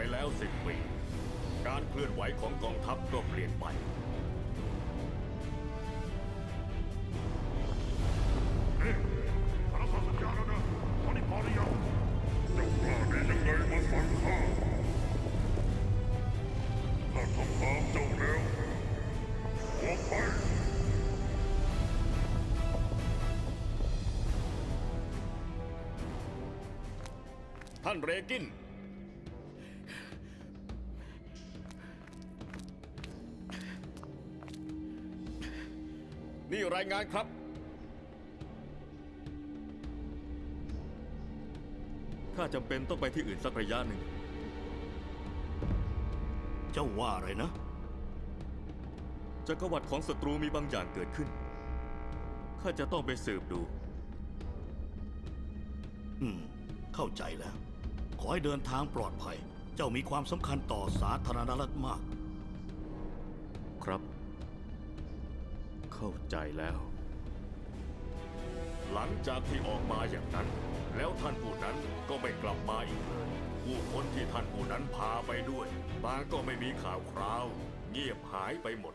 ไปแล้วสิบปี การเคลื่อนไหวของกองทัพก็เปลี่ยนไปสารพัดสัญญาแล้วนะตอนนี้พอหรือยังเจ้ากล้าได้ยังไงมาสั่งข้าข้าทำตามเจ้าแล้วออกไป ท่านเรกิน นี่รายงานครับ ข้าจำเป็นต้องไปที่อื่นสักระยะหนึ่ง เจ้าว่าอะไรนะ จักรวรรดิของศัตรูมีบางอย่างเกิดขึ้น ข้าจะต้องไปสืบดู อืม เข้าใจแล้ว ขอให้เดินทางปลอดภัย เจ้ามีความสำคัญต่อสาธารณรัฐมาก ครับ เข้าใจแล้ว หลังจากที่ออกมาอย่างนั้น แล้วท่านผู้นั้นก็ไม่กลับมาอีกเลย ผู้คนที่ท่านผู้นั้นพาไปด้วยบางก็ไม่มีข่าวคราว เงียบหายไปหมด